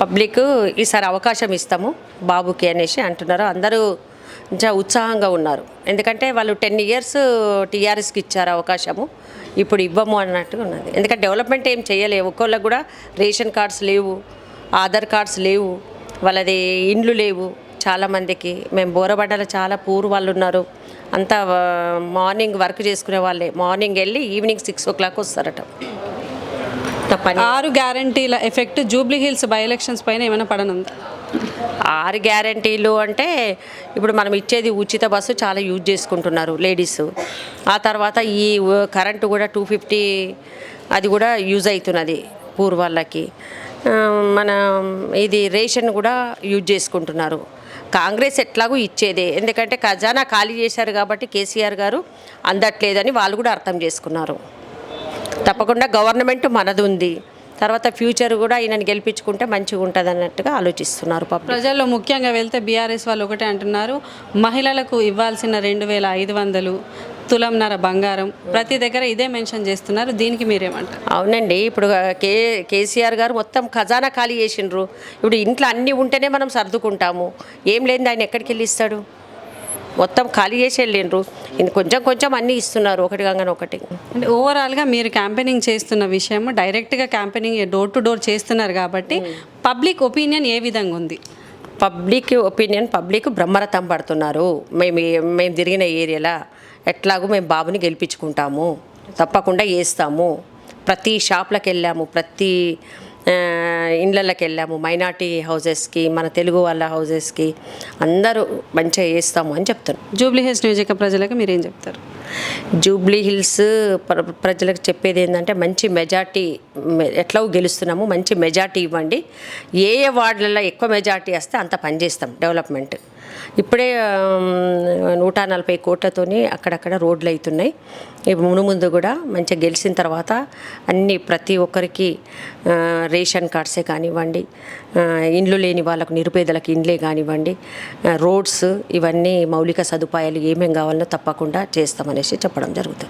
Public ఈసారి అవకాశం ఇస్తాము బాబుకి అనేసి అంటున్నారు. అందరూ ఇంకా ఉత్సాహంగా ఉన్నారు. ఎందుకంటే వాళ్ళు టెన్ ఇయర్స్ టీఆర్ఎస్కి ఇచ్చారు అవకాశము. ఇప్పుడు ఇవ్వము అన్నట్టుగా ఉన్నది. ఎందుకంటే డెవలప్మెంట్ ఏం చేయలేవు ఒక్కోళ్ళకి కూడా రేషన్ కార్డ్స్ లేవు ఆధార్ కార్డ్స్ లేవు వాళ్ళది ఇండ్లు లేవు. చాలామందికి మేము బోరబడ్డలో చాలా పూర్ వాళ్ళు ఉన్నారు. అంతా మార్నింగ్ వర్క్ చేసుకునే వాళ్ళే. మార్నింగ్ వెళ్ళి ఈవినింగ్ సిక్స్ ఓ క్లాక్ వస్తారట. ఆరు గ్యారంటీల effect Jubilee Hills by elections పైన ఏమైనా పడనుందా? ఆరు గ్యారంటీలు అంటే ఇప్పుడు మనం ఇచ్చేది ఉచిత బస్సు చాలా యూజ్ చేసుకుంటున్నారు లేడీస్. ఆ తర్వాత ఈ కరెంటు కూడా టూ ఫిఫ్టీ అది కూడా యూజ్ అవుతున్నది పూర్ వాళ్ళకి ఆ, మన ఇది రేషన్ కూడా యూజ్ చేసుకుంటున్నారు. కాంగ్రెస్ ఎట్లాగూ ఇచ్చేదే. ఎందుకంటే ఖజానా ఖాళీ చేశారు కాబట్టి కేసీఆర్ గారు అందట్లేదని వాళ్ళు కూడా అర్థం చేసుకున్నారు. తప్పకుండా గవర్నమెంట్ మనది ఉంది తర్వాత ఫ్యూచర్ కూడా ఈయనని గెలిపించుకుంటే మంచిగా ఉంటుంది అన్నట్టుగా ఆలోచిస్తున్నారు ప్రజల్లో ముఖ్యంగా వెళ్తే బీఆర్ఎస్ వాళ్ళు ఒకటే అంటున్నారు మహిళలకు ఇవ్వాల్సిన రెండు వేల ఐదు వందలు తులంన్నర బంగారం ప్రతి దగ్గర ఇదే మెన్షన్ చేస్తున్నారు దీనికి మీరేమంటారు? అవునండి ఇప్పుడు కే కేసీఆర్ గారు మొత్తం ఖజానా ఖాళీ చేసిండ్రు. ఇప్పుడు ఇంట్లో అన్నీ ఉంటేనే మనం సర్దుకుంటాము. ఏం లేని ఆయన ఎక్కడికి వెళ్ళి ఇస్తాడు? మొత్తం ఖాళీ చేసి వెళ్ళిండ్రు. కొంచెం కొంచెం అన్నీ ఇస్తున్నారు ఒకటి కాగానే ఒకటి. అంటే ఓవరాల్గా మీరు క్యాంపెయినింగ్ చేస్తున్న విషయం డైరెక్ట్గా క్యాంపెయినింగ్ డోర్ టు డోర్ చేస్తున్నారు కాబట్టి పబ్లిక్ ఒపీనియన్ ఏ విధంగా ఉంది? పబ్లిక్ ఒపీనియన్ పబ్లిక్ బ్రహ్మరథం పడుతున్నారు. మేము మేము తిరిగిన ఏరియాలో ఎట్లాగో మేము బాబుని గెలిపించుకుంటాము. తప్పకుండా వేస్తాము ప్రతి షాప్లకు వెళ్ళాము ప్రతి ఇండ్లకి వెళ్ళాము మైనార్టీ హౌజెస్కి మన తెలుగు వాళ్ళ హౌజెస్కి. అందరూ మంచిగా వేస్తాము అని చెప్తున్నారు జూబ్లీ హిల్స్ నియోజక ప్రజలకు మీరేం చెప్తారు? జూబ్లీ హిల్స్ ప్ర ప్రజలకు చెప్పేది ఏంటంటే మంచి మెజార్టీ ఎట్లా గెలుస్తున్నాము మంచి మెజార్టీ ఇవ్వండి. ఏ ఏ వార్డులలో ఎక్కువ మెజార్టీ వస్తే అంత పనిచేస్తాం డెవలప్మెంట్. ఇప్పుడే నూట నలభై కోట్లతోని అక్కడక్కడ రోడ్లు అవుతున్నాయి మును ముందు కూడా మంచిగా గెలిచిన తర్వాత అన్ని ప్రతి ఒక్కరికి రేషన్ కార్డ్సే కానివ్వండి ఇండ్లు లేని వాళ్ళకు నిరుపేదలకు ఇండ్లే కానివ్వండి రోడ్స్ ఇవన్నీ మౌలిక సదుపాయాలు ఏమేం కావాలనో తప్పకుండా చేస్తామనేసి చెప్పడం జరుగుతుంది.